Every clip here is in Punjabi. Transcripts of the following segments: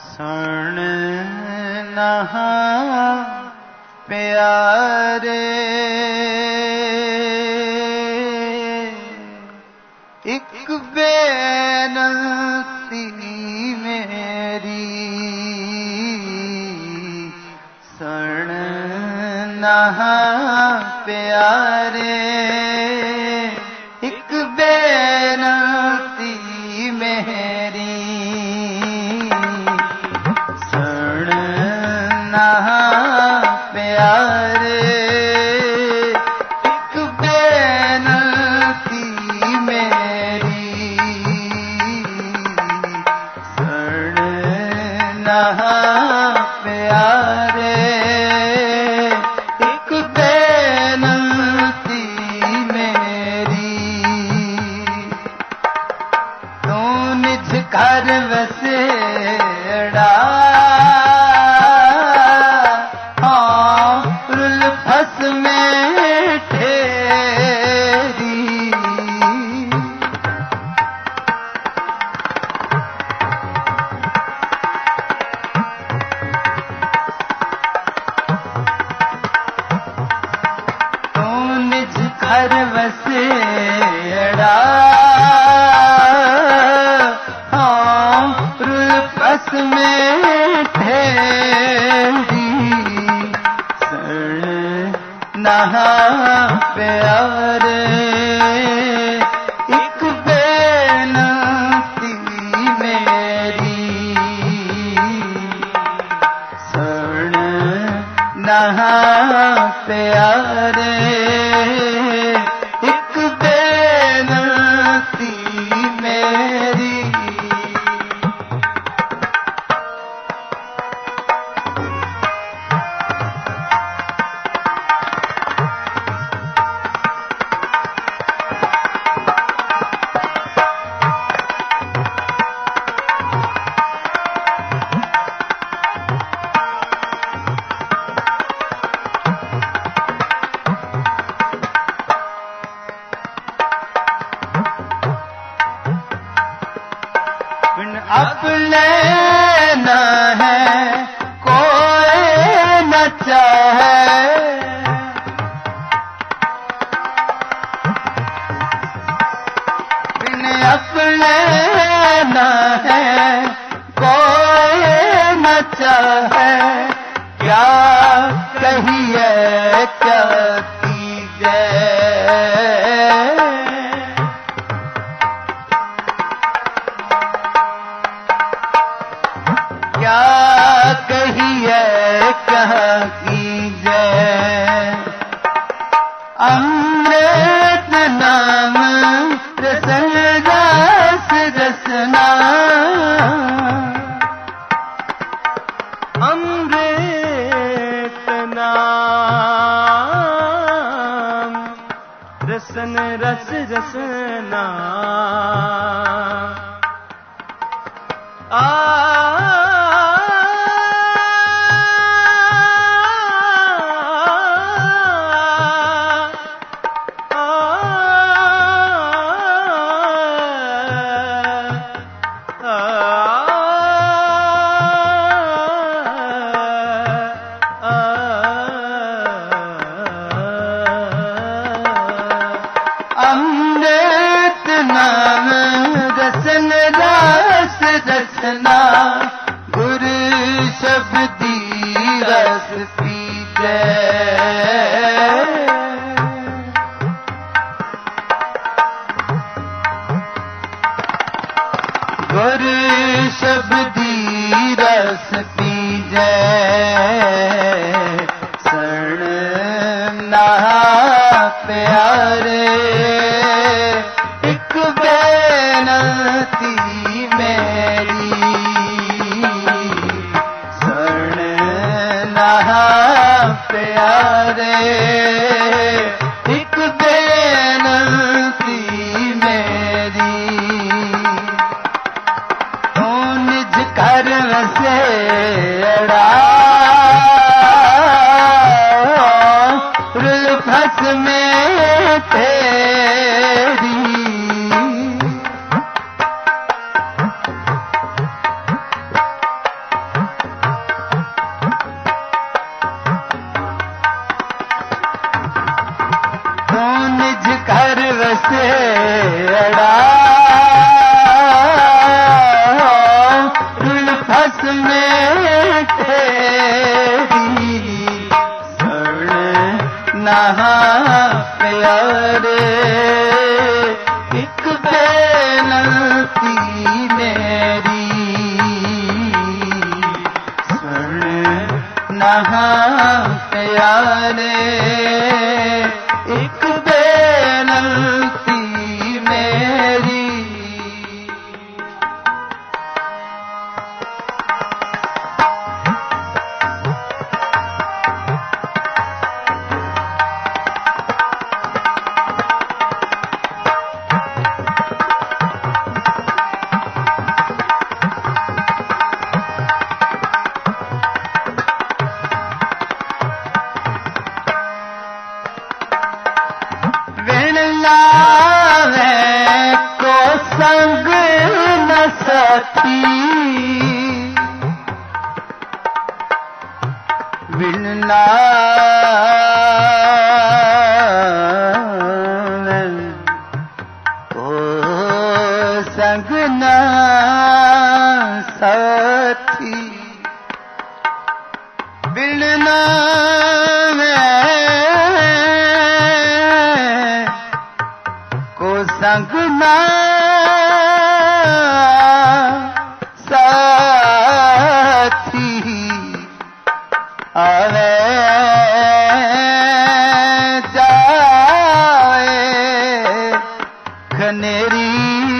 ਸੁਣ ਨਹਾ ਪਿਆਰੇ। ਇੱਕ ਬੇਨਤੀ ਮੇਰੀ ਸੁਣ ਨਹਾ ਪਿਆਰੇ। ਕਰ ਵਸੇੜਾ ਮਹਾ ਪਿਆਰ कहिए क्या कीजे करस में थेड़ी न करड़ा ਜਹਾਂ ਪਿਆਰੇ ਇੱਕ ਬੇਨਤੀ ਮੇਰੀ। ਨਾ ਪਿਆਰੇ ਵਿਣ ਲਾਵੇ ਕੋ ਸੰਗ ਨ ਸਤੀ ਬਿਲਨਾ ਮੈਂ ਕੋ ਸੰਗ ਨਾ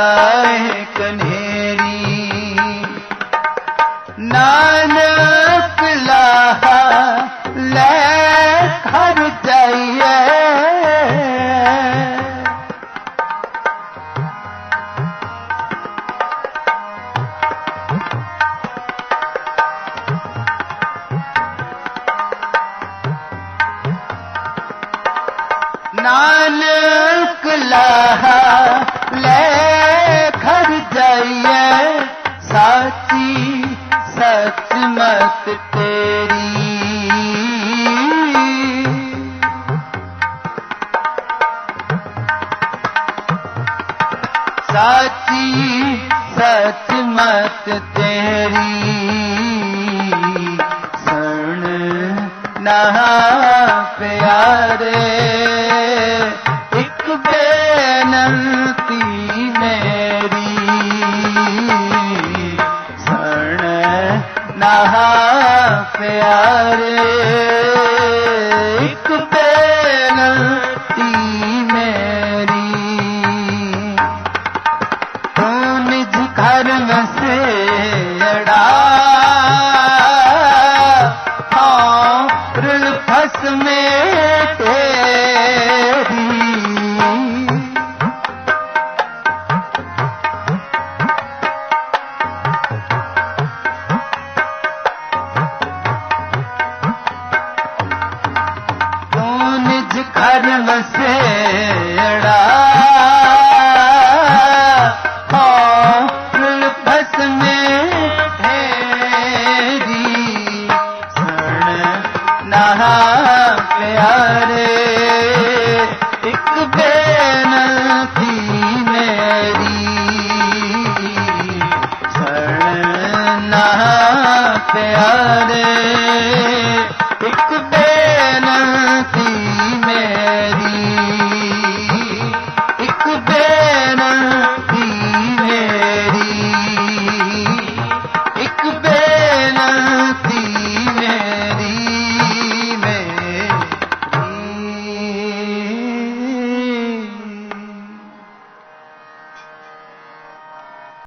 ਜਾਏ ਕਨੇਰੀ। ਨਾਨਕ ਲਾਹਾ ਲੈ ਘਰ ਜਾਈਏ। ਨਾਨਕ ਲਾਹਾ ਲੈ ਸੱਚ ਤੇਰੀ ਸਣ ਨਹਾ ਪਿਆਰੇ ਇੱਕ ਬੇਨਤੀ ਮੇਰੀ ਸਣ ਨਹਾ ਪਿਆਰੇ। ਨਿਜ ਘਰ ਵਸੇੜਾ ਹਾਂ ਰਲ ਫਸ ਮੇ ਤੇਰੀ ਤੂੰ ਨਿਜ ਘਰ ਵਸੇੜਾ ਪਿਆਰੇ ਇੱਕ ਬੇਨਤੀ ਮੇਰੀ। ਸਣ ਨਹਾ ਪਿਆਰੇ